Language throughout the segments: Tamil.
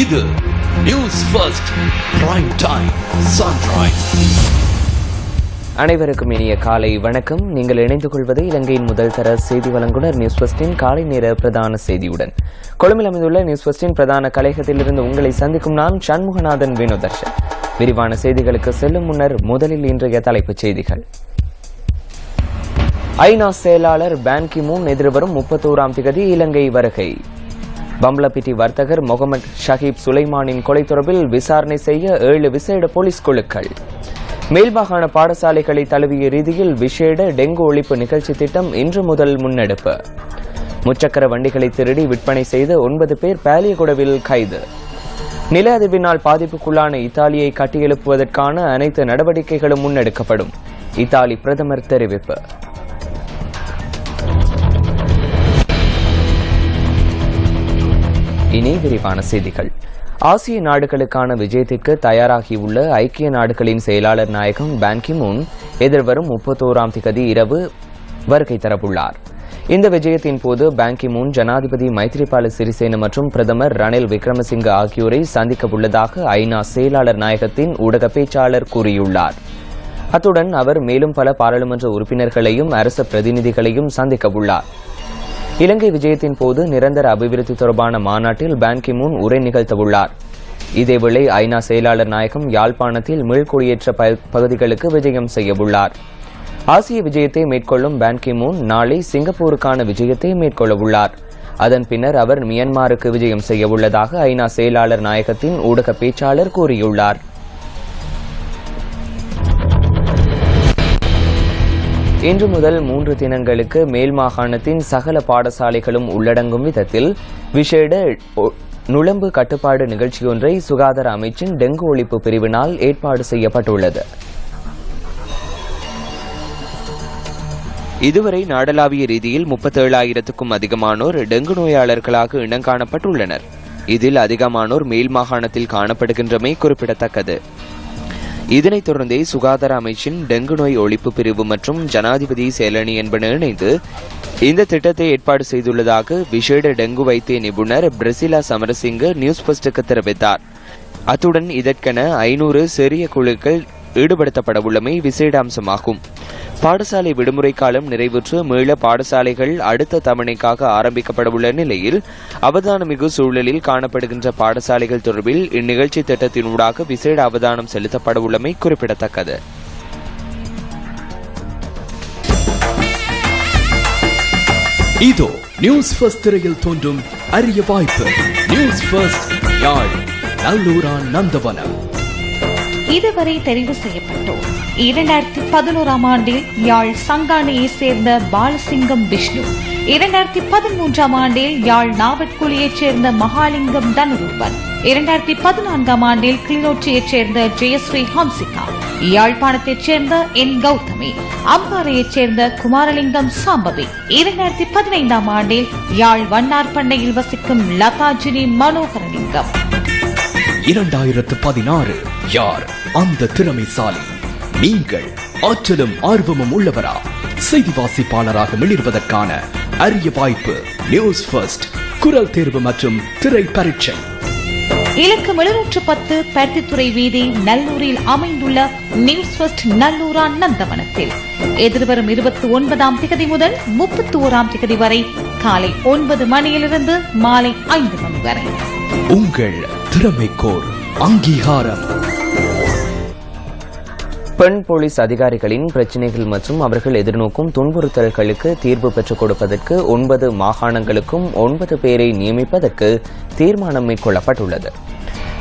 இது news first prime time sunrise அனைவருக்கும் இனிய காலை வணக்கம். நீங்கள் இணைந்து கொள்வது இலங்கையின் முதல் தர செய்தி வழங்குனர் நியூஸ் ஃபர்ஸ்டின் காலை நேர பிரதான செய்தியுடன். கொழும்பில் அமைந்துள்ள நியூஸ் ஃபர்ஸ்டின் பிரதான கலையகத்திலிருந்து உங்களை சந்திக்கும் நான் சண்முகநாதன் வினோதர்ஷன். விரிவான செய்திகளுக்கு செல்லும் முன்னர் முதலில் இன்றைய தலைப்புச் செய்திகள். ஐநா செயலாளர் பேன் கி மூன் எதிர்வரும் முப்பத்தோராம் திகதி இலங்கை வருகை. பம்லபிட்டி வர்த்தகர் முகமது ஷஹீப் சுலைமானின் கொலை தொடர்பில் விசாரணை செய்ய ஏழு விசேட போலீஸ் குழுக்கள். மேல்மாகாண பாடசாலைகளை தழுவிய ரீதியில் விசேட டெங்கு ஒழிப்பு நிகழ்ச்சி திட்டம் இன்று முதல் முன்னெடுப்பு. முச்சக்கர வண்டிகளை திருடி விற்பனை செய்த ஒன்பது பேர் பாலியகுடவில் கைது. நில அதிர்வினால் பாதிப்புக்குள்ளான இத்தாலியை கட்டியெழுப்புவதற்கான அனைத்து நடவடிக்கைகளும் முன்னெடுக்கப்படும். இத்தாலி பிரதமர் தெரிவிப்பு. இனி விரிவான செய்திகள். ஆசிய நாடுகளுக்கான விஜயத்திற்கு தயாராகியுள்ள ஐக்கிய நாடுகளின் செயலாளர் நாயகம் பான்கிமூன் எதிர்வரும் முப்பத்தோராம் திகதி இரவு வருகை தரவுள்ளார். இந்த விஜயத்தின் போது பான்கிமூன் ஜனாதிபதி மைத்ரிபால சிறிசேன மற்றும் பிரதமர் ரணில் விக்ரமசிங்க ஆகியோரை சந்திக்க உள்ளதாக ஐநா செயலாளர் நாயகத்தின் ஊடக பேச்சாளர் கூறியுள்ளார். அத்துடன் அவர் மேலும் பல பாராளுமன்ற உறுப்பினர்களையும் அரச பிரதிநிதிகளையும் சந்திக்க உள்ளார் இலங்கை விஜயத்தின் போது நிரந்தர அபிவிருத்தி தொடர்பான மாநாட்டில் பான்கி மூன் உரை நிகழ்த்தவுள்ளார். இதேவேளை ஐநா செயலாளர் நாயகம் யாழ்ப்பாணத்தில் மீள்குடியேற்ற ப- பகுதிகளுக்கு விஜயம் செய்யவுள்ளார். ஆசிய விஜயத்தை மேற்கொள்ளும் பான்கி மூன் நாளை சிங்கப்பூருக்கான விஜயத்தை மேற்கொள்ளவுள்ளார். அதன் பின்னர் அவர் மியன்மாருக்கு விஜயம் செய்யவுள்ளதாக ஐநா செயலாளர் நாயகத்தின் ஊடக பேச்சாளர் கூறியுள்ளார். இன்று முதல் மூன்று தினங்களுக்கு மேல் மாகாணத்தின் சகல பாடசாலைகளும் உள்ளடங்கும் விதத்தில் விசேட நுழம்பு கட்டுப்பாடு நிகழ்ச்சியொன்றை சுகாதார அமைச்சின் டெங்கு ஒழிப்பு பிரிவினால் ஏற்பாடு செய்யப்பட்டுள்ளது. இதுவரை நாடளாவிய ரீதியில் முப்பத்தேழாயிரத்துக்கும் அதிகமானோர் டெங்கு நோயாளர்களாக இனங்காணப்பட்டுள்ளனர். இதில் அதிகமானோர் மேல் மாகாணத்தில் காணப்படுகின்றமை குறிப்பிடத்தக்கது. இதனைத் தொடர்ந்தே சுகாதார அமைச்சின் டெங்கு நோய் ஒழிப்பு பிரிவு மற்றும் ஜனாதிபதி செயலணி என்பன இணைந்து இந்த திட்டத்தை ஏற்பாடு செய்துள்ளதாக விசேட டெங்கு வைத்திய நிபுணர் பிரசிலா சமரசிங்க நியூஸ் பஸ்டுக்கு தெரிவித்தார். அத்துடன் இதற்கென ஐநூறு சிறிய குழுக்கள் ஈடுபடுத்தப்படவுள்ளமை விசேட அம்சமாகும் பாடசாலை விடுமுறை காலம் நிறைவுற்று மீள பாடசாலைகள் அடுத்த தவணைக்காக ஆரம்பிக்கப்படவுள்ள நிலையில் அவதானமிகு சூழலில் காணப்படுகின்ற பாடசாலைகள் தொடர்பில் இந்நிகழ்ச்சி திட்டத்தினூடாக விசேட அவதானம் செலுத்தப்படவுள்ளமை குறிப்பிடத்தக்கது. இதோ நியூஸ் ஃபர்ஸ்ட் திரையில் தோன்றும் அரிய வாய்ப்பு. நியூஸ் ஃபர்ஸ்ட் யாழ் நல்லூரான் நந்தவனம். இதுவரை தெரிவு செய்யப்பட்டோர் இரண்டாயிரத்தி பதினோராம் ஆண்டில் யாழ் சங்கானையை சேர்ந்த பாலசிங்கம் விஷ்ணு. இரண்டாயிரத்தி பதிமூன்றாம் ஆண்டில் யாழ் நாவட்குழியைச் சேர்ந்த மகாலிங்கம் தனுரூபன். இரண்டாயிரத்தி பதினான்காம் ஆண்டில் கிளிநொச்சியைச் சேர்ந்த ஜெயஸ்ரீ ஹம்சிகா. யாழ்ப்பாணத்தைச் சேர்ந்த என் கௌதமி. அம்பாறையைச் சேர்ந்த குமாரலிங்கம் சாம்பவி. இரண்டாயிரத்தி பதினைந்தாம் ஆண்டில் யாழ் வண்ணார் பண்ணையில் வசிக்கும் லதாஜினி மனோகரலிங்கம். இரண்டாயிரத்து பதினாறு யார் அந்த திறமைசாலி? நீங்கள் ஆற்றலும் ஆர்வமும் உள்ளவரா? செய்தி வாசிப்பாளராக மிளிர்வதற்கான அரிய வாய்ப்பு நியூஸ் ஃபர்ஸ்ட் குரல் தேர்வு மற்றும் திரை பரீட்சை. இலக்கம் எழுநூற்று பத்து பருத்தித்துறை வீதி நல்லூரில் அமைந்துள்ள நியூஸ் ஃபர்ஸ்ட் நல்லூரா நந்தவனத்தில். எதிர்வரும் இருபத்தி ஒன்பதாம் திகதி முதல் முப்பத்தி ஓராம் திகதி வரை காலை ஒன்பது மணியிலிருந்து மாலை ஐந்து மணி வரை. உங்கள் திறமைக்கோர் அங்கீகாரம். பெண் போலீஸ் அதிகாரிகளின் பிரச்சினைகள் மற்றும் அவர்கள் எதிர்நோக்கும் துன்புறுத்தல்களுக்கு தீர்வு பெற்றுக் கொடுப்பதற்கு ஒன்பது மாகாணங்களுக்கும் ஒன்பது பேரை நியமிப்பதற்கு தீர்மானம் மேற்கொள்ளப்பட்டுள்ளது.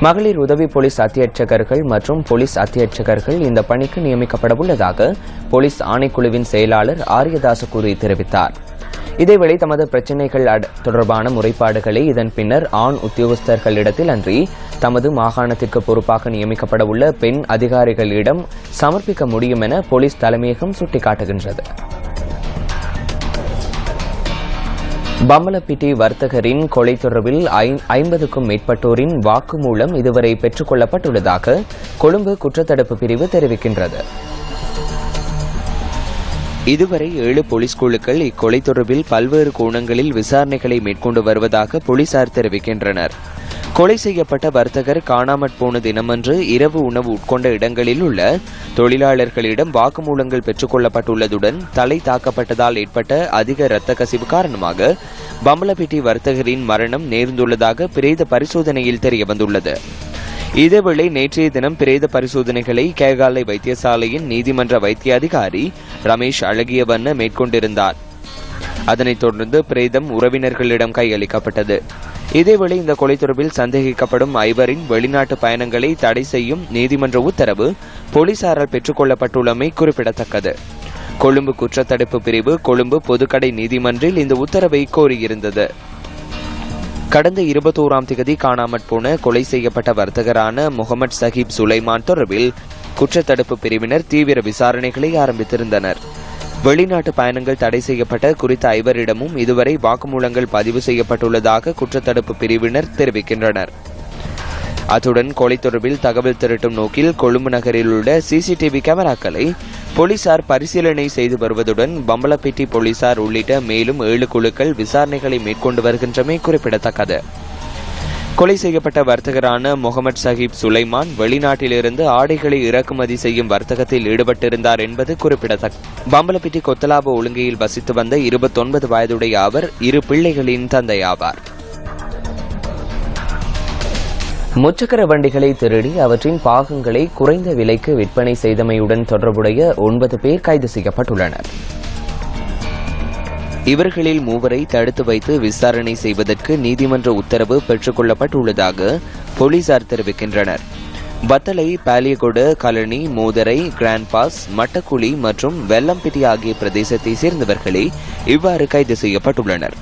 மகளிர் உதவி போலீஸ் அத்தியட்சகர்கள் மற்றும் போலீஸ் அத்தியட்சகர்கள் இந்த பணிக்கு நியமிக்கப்பட உள்ளதாக போலீஸ் ஆணைக்குழுவின் செயலாளர் ஆரியதாசு கூறி தெரிவித்தார். இதேவேளை தமது பிரச்சினைகள் தொடர்பான முறைப்பாடுகளை இதன் பின்னர் ஆண் உத்தியோகஸ்தர்களிடத்தில் அன்றி தமது மாகாணத்திற்கு பொறுப்பாக நியமிக்கப்பட உள்ள பெண் அதிகாரிகளிடம் சமர்ப்பிக்க முடியும் என போலீஸ் தலைமையகம் சுட்டிக்காட்டுகின்றது. பம்பலப்பிட்டி வர்த்தகரின் கொலை தொடர்பில் ஐ- ஐம்பதுக்கும் மேற்பட்டோரின் வாக்குமூலம் இதுவரை பெற்றுக் கொள்ளப்பட்டுள்ளதாக கொழும்பு குற்றத்தடுப்பு பிரிவு தெரிவிக்கின்றது. இதுவரை ஏழு போலீஸ் குழுக்கள் இக்கொலை தொடர்பில் பல்வேறு கோணங்களில் விசாரணைகளை மேற்கொண்டு வருவதாக போலீசார் தெரிவிக்கின்றனர். கொலை செய்யப்பட்ட வர்த்தகர் காணாமற் போன தினமன்று இரவு உணவு உட்கொண்ட இடங்களில் உள்ள தொழிலாளர்களிடம் வாக்குமூலங்கள் பெற்றுக் கொள்ளப்பட்டுள்ளதுடன் தலை தாக்கப்பட்டதால் ஏற்பட்ட அதிக இரத்த கசிவு காரணமாக பம்பலப்பிட்டி வர்த்தகரின் மரணம் நேர்ந்துள்ளதாக பிரேத பரிசோதனையில் தெரியவந்துள்ளது. இதேவேளை நேற்றைய தினம் பிரேத பரிசோதனைகளை கேகாலை வைத்தியசாலையின் நீதிமன்ற வைத்திய அதிகாரி ரமேஷ் அழகியவண்ண மேற்கொண்டிருந்தார். அதனைத் தொடர்ந்து பிரேதம் உறவினர்களிடம் கையளிக்கப்பட்டது. இதேவேளை இந்த கொலை தொடர்பில் சந்தேகிக்கப்படும் ஐவரின் வெளிநாட்டு பயணங்களை தடை செய்யும் நீதிமன்ற உத்தரவு போலீசாரால் பெற்றுக்கொள்ளப்பட்டுள்ளமை குறிப்பிடத்தக்கது. கொழும்பு குற்றத்தடுப்பு பிரிவு கொழும்பு பொதுக்கடை நீதிமன்றில் இந்த உத்தரவை கோரியிருந்தது. கடந்த இருபத்தோராம் திகதி காணாமற் போன கொலை செய்யப்பட்ட வர்த்தகரான முகமது சஹீப் சுலைமான் தொடர்பில் குற்றத்தடுப்பு பிரிவினர் தீவிர விசாரணைகளை ஆரம்பித்திருந்தனர். வெளிநாட்டு பயணங்கள் தடை செய்யப்பட்ட குறித்த ஐவரிடமும் இதுவரை வாக்குமூலங்கள் பதிவு செய்யப்பட்டுள்ளதாக குற்றத்தடுப்பு பிரிவினர் தெரிவிக்கின்றனர். அத்துடன் கொலை தொடர்பில் தகவல் திரட்டும் நோக்கில் கொழும்பு நகரில் உள்ள சிசிடிவி கேமராக்களை போலீசார் பரிசீலனை செய்து வருவதுடன் பம்பலப்பேட்டி போலீசார் உள்ளிட்ட மேலும் ஏழு குழுக்கள் விசாரணைகளை மேற்கொண்டு வருகின்றமை குறிப்பிடத்தக்கது. கொலை செய்யப்பட்ட வர்த்தகரான முகமது சஹீப் சுலைமான் வெளிநாட்டிலிருந்து ஆடைகளை இறக்குமதி செய்யும் வர்த்தகத்தில் ஈடுபட்டிருந்தார் என்பது குறிப்பிடத்தக்க பம்பலப்பிட்டி கொத்தலாப ஒழுங்கையில் வசித்து வந்த இருபத்தொன்பது வயதுடைய அவர் இரு பிள்ளைகளின் தந்தையாவார். முச்சக்கர வண்டிகளை திருடி அவற்றின் பாகங்களை குறைந்த விலைக்கு விற்பனை செய்தமையுடன் தொடர்புடைய ஒன்பது பேர் கைது செய்யப்பட்டுள்ளனர். இவர்களில் மூவரை தடுத்து வைத்து விசாரணை செய்வதற்கு நீதிமன்ற உத்தரவு பெற்றுக் கொள்ளப்பட்டுள்ளதாக போலீசார் தெரிவிக்கின்றனர். பத்தலை பாலியகொடு கலனி மோதரை கிராண்ட் பாஸ் மட்டக்குழி மற்றும் வெள்ளம்பிட்டி ஆகிய பிரதேசத்தை சேர்ந்தவர்களே இவ்வாறு கைது செய்யப்பட்டுள்ளனர்.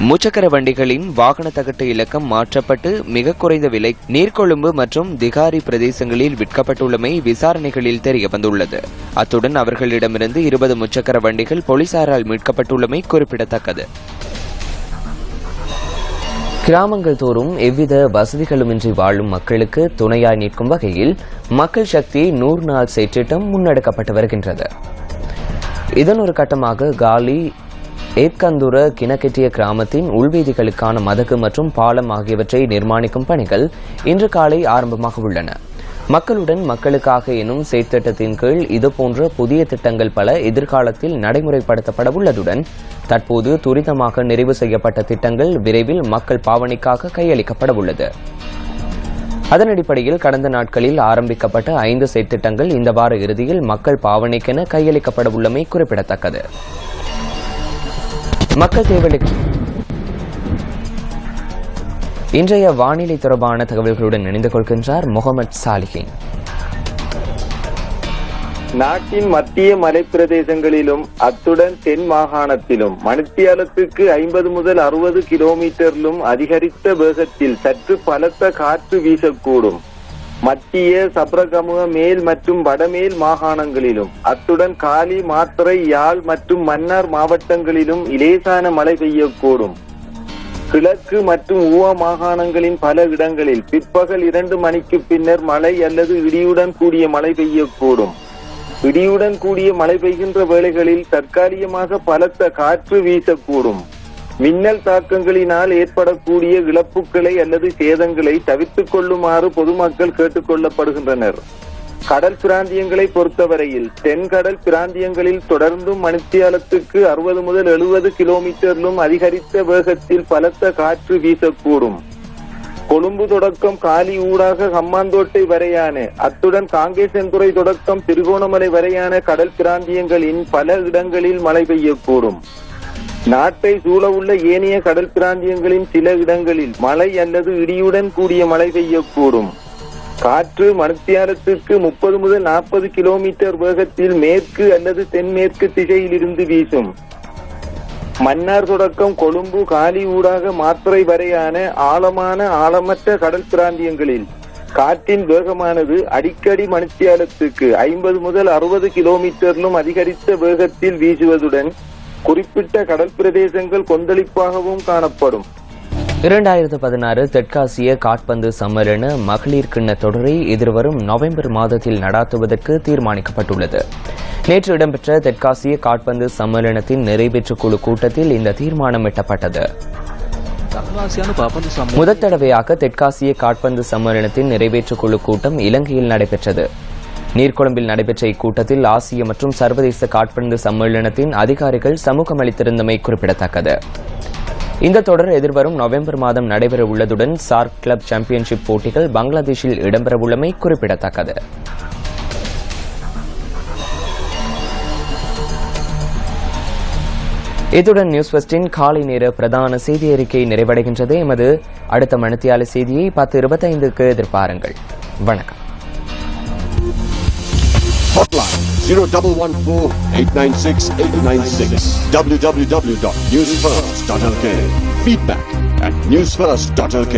முச்சக்கர வண்டிகளின் வாகன தகட்டு இலக்கம் மாற்றப்பட்டு மிக குறைந்த விலை நீர்கொழும்பு மற்றும் திகாரி பிரதேசங்களில் விற்கப்பட்டுள்ளமை விசாரணைகளில் தெரிய வந்துள்ளது அத்துடன் அவர்களிடமிருந்து இருபது முச்சக்கர வண்டிகள் போலீசாரால் மீட்கப்பட்டுள்ளமை குறிப்பிடத்தக்கது. கிராமங்கள் தோறும் எவ்வித வசதிகளுமின்றி வாழும் மக்களுக்கு துணையாய் நிற்கும் வகையில் மக்கள் சக்தி நூறு நாள் செயற்றிட்டம் முன்னெடுக்கப்பட்டு வருகின்றது. இதன் ஒரு கட்டமாக காலி ஏற்கந்துர கிணக்கெட்டிய கிராமத்தின் உள்வீதிகளுக்கான மதகு மற்றும் பாலம் ஆகியவற்றை நிர்மாணிக்கும் பணிகள் இன்று காலை ஆரம்பமாக உள்ளன. மக்களுடன் மக்களுக்காக எனும் செயற்திட்டத்தின் கீழ் இதுபோன்ற புதிய திட்டங்கள் பல எதிர்காலத்தில் நடைமுறைப்படுத்தப்பட உள்ளதுடன் தற்போது துரிதமாக நிறைவு செய்யப்பட்ட திட்டங்கள் விரைவில் மக்கள் பாவனைக்காக கையளிக்கப்பட உள்ளது அதன் அடிப்படையில் கடந்த நாட்களில் ஆரம்பிக்கப்பட்ட ஐந்து செயற்திட்டங்கள் இந்த வார இறுதியில் மக்கள் பாவனைக்கென கையளிக்கப்பட உள்ளமை குறிப்பிடத்தக்கது. மக்கள் தேவைகளுக்கு இன்றைய வானிலை தொடர்பான தகவல்களுடன் இணைந்து கொள்கின்றார் முகமது சாலிஹின். நாட்டின் மத்திய மலைப்பிரதேசங்களிலும் அத்துடன் தென் மாகாணத்திலும் மணித்தியாலத்துக்கு ஐம்பது முதல் அறுபது கிலோமீட்டரிலும் அதிகரித்த வேகத்தில் சற்று பலத்த காற்று வீசக்கூடும். மத்திய சப்ரகமுக மேல் மற்றும் வடமேல் மாகாணங்களிலும் அத்துடன் காலி மாத்திரை யாழ் மற்றும் மன்னார் மாவட்டங்களிலும் இலேசான மழை பெய்யக்கூடும். கிழக்கு மற்றும் ஊவ மாகாணங்களின் பல இடங்களில் பிற்பகல் இரண்டு மணிக்கு பின்னர் மழை அல்லது இடியுடன் கூடிய மழை பெய்யக்கூடும். இடியுடன் கூடிய மழை பெய்கின்ற வேளைகளில் தற்காலிகமாக பலத்த காற்று வீசக்கூடும். மின்னல் தாக்கங்களினால் ஏற்படக்கூடிய இழப்புகளை அல்லது சேதங்களை தவிர்த்துக் கொள்ளுமாறு பொதுமக்கள் கேட்டுக் கொள்ளப்படுகின்றனர். கடல் பிராந்தியங்களை பொறுத்தவரையில் தென்கடல் பிராந்தியங்களில் தொடர்ந்தும் மணித்தியாலத்துக்கு அறுபது முதல் எழுபது கிலோமீட்டரிலும் அதிகரித்த வேகத்தில் பலத்த காற்று வீசக்கூடும். கொழும்பு தொடக்கம் காலி ஊடாக ஹம்மாந்தோட்டை வரையான அத்துடன் காங்கேசன்துறை தொடக்கம் திருகோணமலை வரையான கடல் பிராந்தியங்களின் பல இடங்களில் மழை பெய்யக்கூடும். நாட்டை சூழவுள்ள ஏனைய கடல் பிராந்தியங்களின் சில இடங்களில் மழை அல்லது இடியுடன் கூடிய மழை பெய்யக்கூடும். காற்று மணித்தியாலத்துக்கு முப்பது முதல் நாற்பது கிலோமீட்டர் வேகத்தில் மேற்கு அல்லது தென்மேற்கு திசையில் இருந்து வீசும். மன்னார் தொடக்கம் கொழும்பு காலி ஊடாக மாத்திரை வரையான ஆழமான ஆழமற்ற கடல் பிராந்தியங்களில். காற்றின் வேகமானது அடிக்கடி மணித்தியாலத்துக்கு ஐம்பது முதல் அறுபது கிலோமீட்டரிலும் அதிகரித்த வேகத்தில் வீசுவதுடன் குறிப்பிட்ட கடல் பிரதேசங்கள் கொந்தளிப்பாகவும் காணப்படும். இரண்டாயிரத்து பதினாறு தெற்காசிய காட்பந்து சம்மேளன மகளிர் கிண்ண தொடரை எதிர்வரும் நவம்பர் மாதத்தில் நடாத்துவதற்கு தீர்மானிக்கப்பட்டுள்ளது. நேற்று இடம்பெற்ற தெற்காசிய காட்பந்து சம்மேளனத்தின் நிறைவேற்று குழு கூட்டத்தில் இந்த தீர்மானம் எட்டப்பட்டது. முதற் தடவையாக தெற்காசிய காட்பந்து சம்மேளனத்தின் நிறைவேற்று குழு கூட்டம் இலங்கையில் நடைபெற்றது. நீர்கொழும்பில் நடைபெற்ற இக்கூட்டத்தில் ஆசிய மற்றும் சர்வதேச காட்பந்து சம்மேளனத்தின் அதிகாரிகள் சமூகம் அளித்திருந்தமை குறிப்பிடத்தக்கது. இந்த தொடர் எதிர்வரும் நவம்பர் மாதம் நடைபெற உள்ளதுடன் சார்க் கிளப் சாம்பியன்ஷிப் போட்டிகள் பங்களாதேஷில் இடம்பெறவுள்ளமை குறிப்பிடத்தக்கது. இத்துடன் நியூஸ் வெஸ்டின் காலை நேர பிரதான செய்தி அறிக்கை நிறைவடைகின்றது. எமது அடுத்த மணித்தியால செய்தியை பத்து இருபத்தைந்துக்கு எதிர்பாருங்கள். வணக்கம். Hotline 0114-896-896 www.newsfirst.lk Feedback at newsfirst.lk